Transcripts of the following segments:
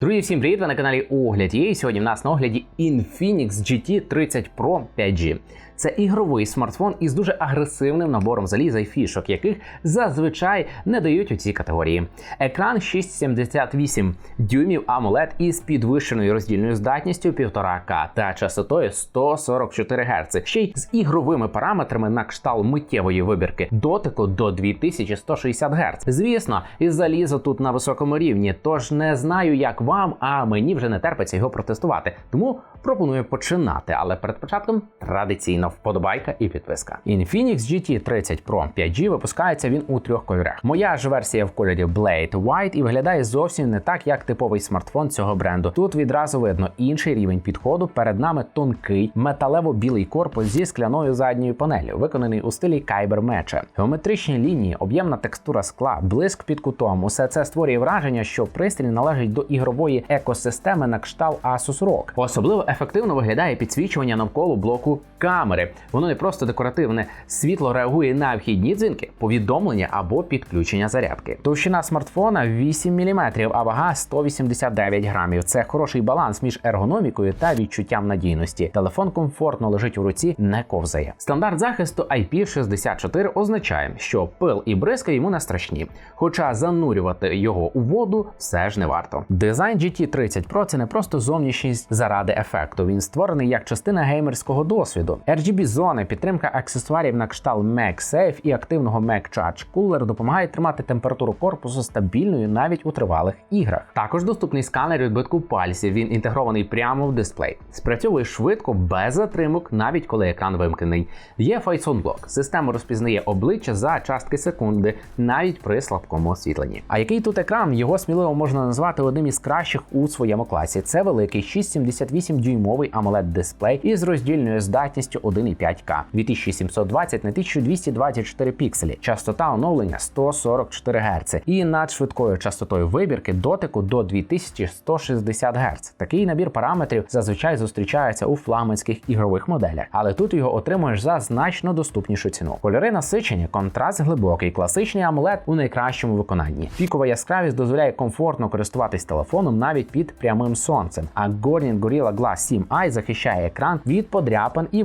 Друзі, всім привіт! Ви на каналі Огляд. І сьогодні в нас на огляді Infinix GT 30 Pro 5G. Це ігровий смартфон із дуже агресивним набором заліза і фішок, яких зазвичай не дають у цій категорії. Екран 6,78 дюймів AMOLED із підвищеною роздільною здатністю 1,5К та частотою 144 Гц, ще й з ігровими параметрами на кшталт миттєвої вибірки дотику до 2160 Гц. Звісно, і залізо тут на високому рівні, тож не знаю, як вам, а мені вже не терпиться його протестувати. Тому пропоную починати. Але перед початком традиційно вподобайка і підписка. Infinix GT 30 Pro 5G випускається він у трьох кольорах. Моя ж версія в кольорі Blade White і виглядає зовсім не так, як типовий смартфон цього бренду. Тут відразу видно інший рівень підходу. Перед нами тонкий металево-білий корпус зі скляною задньою панелью, виконаний у стилі Kyber Mecha. Геометричні лінії, об'ємна текстура скла, блиск під кутом. Усе це створює враження, що пристрій належить до ігрової екосистеми на кшталт Asus ROG. Особливо ефективно виглядає підсвічування навколо блоку камери. Воно не просто декоративне, світло реагує на вхідні дзвінки, повідомлення або підключення зарядки. Товщина смартфона 8 мм, а вага 189 грамів. Це хороший баланс між ергономікою та відчуттям надійності. Телефон комфортно лежить у руці, не ковзає. Стандарт захисту IP64 означає, що пил і бризка йому не страшні, хоча занурювати його у воду все ж не варто. Дизайн GT30 Pro це не просто зовнішність заради ефекту. Він створений як частина геймерського досвіду. RGB зони, підтримка аксесуарів на кшталт MagSafe і активного MagCharge Cooler допомагають тримати температуру корпусу стабільною навіть у тривалих іграх. Також доступний сканер відбитку пальців. Він інтегрований прямо в дисплей. Спрацьовує швидко, без затримок, навіть коли екран вимкнений. Є Face Unlock. Система розпізнає обличчя за частки секунди, навіть при слабкому освітленні. А який тут екран? Його сміливо можна назвати одним із кращих у своєму класі. Це великий 6,78 дюймовий amoled дисплей із роздільною здатністю 1,5К 2720 на 1224 пікселі, частота оновлення 144 Гц і надшвидкою частотою вибірки дотику до 2160 Гц. Такий набір параметрів зазвичай зустрічається у флагманських ігрових моделях, але тут його отримуєш за значно доступнішу ціну. Кольори насичені, контраст глибокий, класичний AMOLED у найкращому виконанні. Пікова яскравість дозволяє комфортно користуватись телефоном навіть під прямим сонцем. А Corning Gorilla Glass 7 Eye захищає екран від подряпин і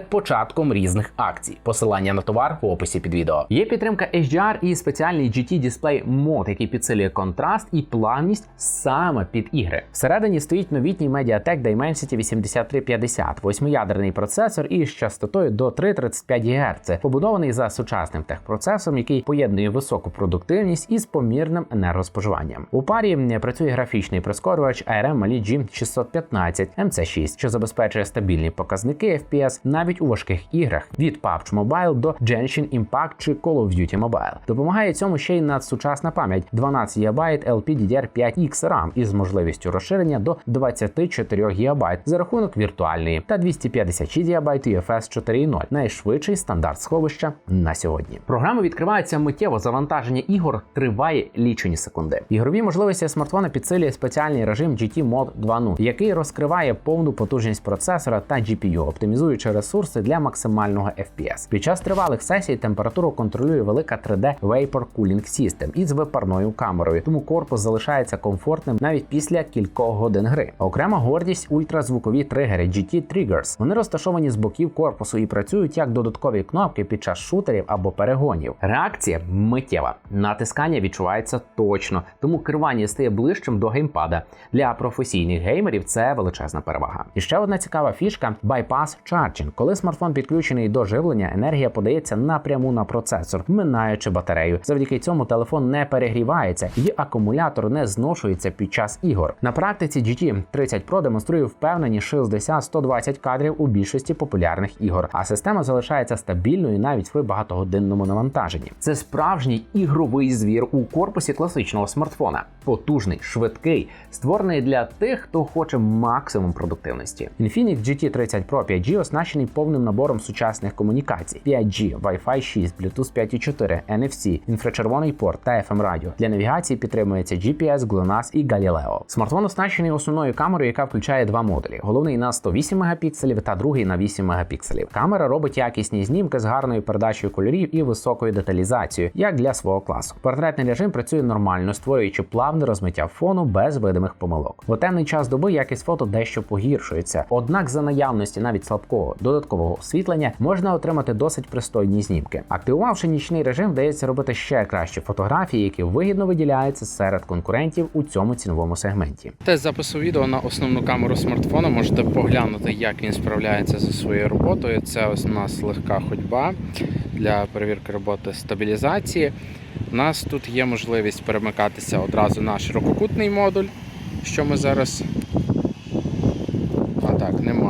початком різних акцій. Посилання на товар в описі під відео. Є підтримка HDR і спеціальний GT дисплей мод, який підсилює контраст і плавність саме під ігри. Всередині стоїть новітній Mediatek Dimensity 8350, восьмиядерний процесор із частотою до 3,35 ГГц, побудований за сучасним техпроцесом, який поєднує високу продуктивність із помірним енергоспоживанням. У парі працює графічний прискорювач ARM Mali G615 MC6, що забезпечує стабільні показники FPS навіть у важких іграх від PUBG Mobile до Genshin Impact чи Call of Duty Mobile. Допомагає цьому ще й надсучасна пам'ять 12 ГБ LPDDR5X RAM із можливістю розширення до 24 ГБ за рахунок віртуальної та 256 ГБ UFS 4.0 найшвидший стандарт сховища на сьогодні. Програма відкривається миттєво. Завантаження ігор триває лічені секунди. Ігрові можливості смартфона підсилює спеціальний режим GT Mod 2.0, який розкриває повну потужність процесора та GPU, оптимізуючи ресурси для максимального FPS. Під час тривалих сесій температуру контролює велика 3D Vapor Cooling System із випарною камерою, тому корпус залишається комфортним навіть після кількох годин гри. Окрема гордість ультразвукові тригери GT Triggers. Вони розташовані з боків корпусу і працюють як додаткові кнопки під час шутерів або перегонів. Реакція миттєва. Натискання відчувається точно, тому керування стає ближчим до геймпада. Для професійних геймерів це величезна перевага. І ще одна цікава фішка bypass charging. Коли смартфон підключений до живлення, енергія подається напряму на процесор, минаючи батарею. Завдяки цьому телефон не перегрівається і акумулятор не зношується під час ігор. На практиці GT 30 Pro демонструє впевнені 60-120 кадрів у більшості популярних ігор, а система залишається стабільною навіть при багатогодинному навантаженні. Це справжній ігровий звір у корпусі класичного смартфона, потужний, швидкий, створений для тих, хто хоче максимум продуктивності. Infinix GT 30 Pro 5G оснащений повним набором сучасних комунікацій: 5G, Wi-Fi 6, Bluetooth 5.4, NFC, інфрачервоний порт та FM радіо. Для навігації підтримується GPS, GLONASS і Galileo. Смартфон оснащений основною камерою, яка включає два модулі: головний на 108 мегапікселів та другий на 8 мегапікселів. Камера робить якісні знімки з гарною передачею кольорів і високою деталізацією, як для свого класу. Портретний режим працює нормально, створюючи плавне розмиття фону без видимих помилок. У темний час доби якість фото дещо погіршується. Однак, за наявності навіть слабкого додаткового освітлення можна отримати досить пристойні знімки. Активувавши нічний режим, вдається робити ще кращі фотографії, які вигідно виділяються серед конкурентів у цьому ціновому сегменті. Тест запису відео на основну камеру смартфона можете поглянути, як він справляється зі своєю роботою. Це ось у нас легка ходьба для перевірки роботи стабілізації. У нас тут є можливість перемикатися одразу на ширококутний модуль, що ми зараз.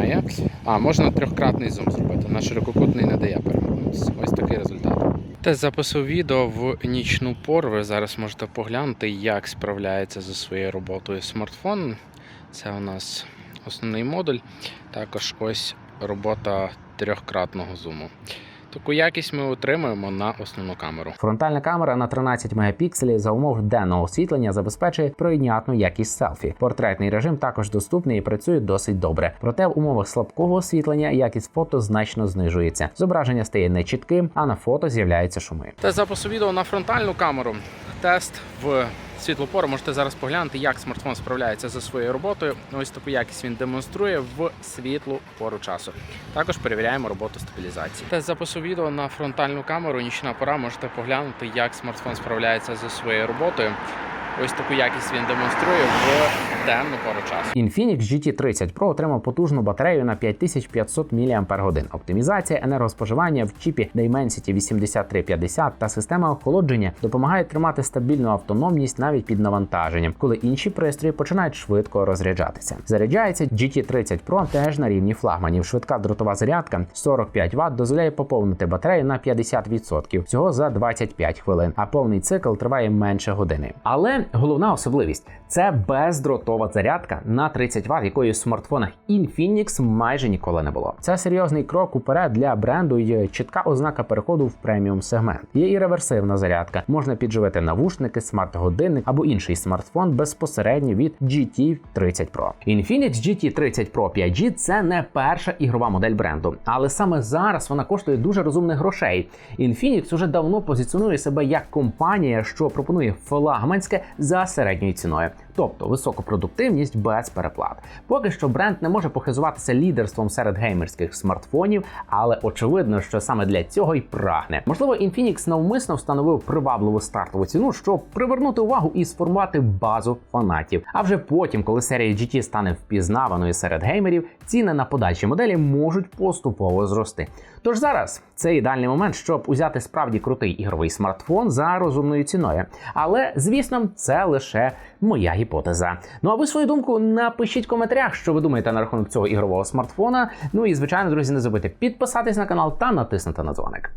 Немає. А, можна трьохкратний зум зробити. На ширококутний не дає перемикнутися. Ось такий результат. Тест запису відео в нічну пору. Ви зараз можете поглянути, як справляється зі своєю роботою смартфон. Це у нас основний модуль. Також ось робота трьохкратного зуму. Таку якість ми отримуємо на основну камеру. Фронтальна камера на 13 мегапікселів за умов денного освітлення забезпечує прийнятну якість селфі. Портретний режим також доступний і працює досить добре. Проте в умовах слабкого освітлення якість фото значно знижується. Зображення стає нечітким, а на фото з'являються шуми. Тест запису відео на фронтальну камеру. Тест в світлопору. Можете зараз поглянути, як смартфон справляється за своєю роботою. Ось таку якість він демонструє в світлу пору часу. Також перевіряємо роботу стабілізації. Тест запису відео на фронтальну камеру. Нічна пора. Можете поглянути, як смартфон справляється за своєю роботою. Ось таку якість він демонструє в темну пору часу. Infinix GT 30 Pro отримав потужну батарею на 5500 мАч. Оптимізація енергоспоживання в чіпі Dimensity 8350 та система охолодження допомагають тримати стабільну автономність навіть під навантаженням, коли інші пристрої починають швидко розряджатися. Заряджається GT 30 Pro теж на рівні флагманів. Швидка дротова зарядка 45 Вт дозволяє поповнити батарею на 50% всього за 25 хвилин, а повний цикл триває менше години. Але головна особливість це бездротова зарядка на 30 Вт, якої в смартфонах Infinix майже ніколи не було. Це серйозний крок уперед для бренду і чітка ознака переходу в преміум сегмент. Є і реверсивна зарядка. Можна підживити навушники, смарт-годинник або інший смартфон безпосередньо від GT 30 Pro. Infinix GT 30 Pro 5G це не перша ігрова модель бренду, але саме зараз вона коштує дуже розумних грошей. Infinix уже давно позиціонує себе як компанія, що пропонує флагманське за середньою ціною, тобто високу продуктивність без переплат. Поки що бренд не може похизуватися лідерством серед геймерських смартфонів, але очевидно, що саме для цього й прагне. Можливо, Infinix навмисно встановив привабливу стартову ціну, щоб привернути увагу і сформувати базу фанатів. А вже потім, коли серія GT стане впізнаваною серед геймерів, ціни на подальші моделі можуть поступово зрости. Тож зараз це ідеальний момент, щоб узяти справді крутий ігровий смартфон за розумною ціною. Але звісно, це лише моя гіпотеза. Ну а ви свою думку напишіть в коментарях, що ви думаєте на рахунок цього ігрового смартфона. Ну і звичайно, друзі, не забудьте підписатись на канал та натиснути на дзвоник.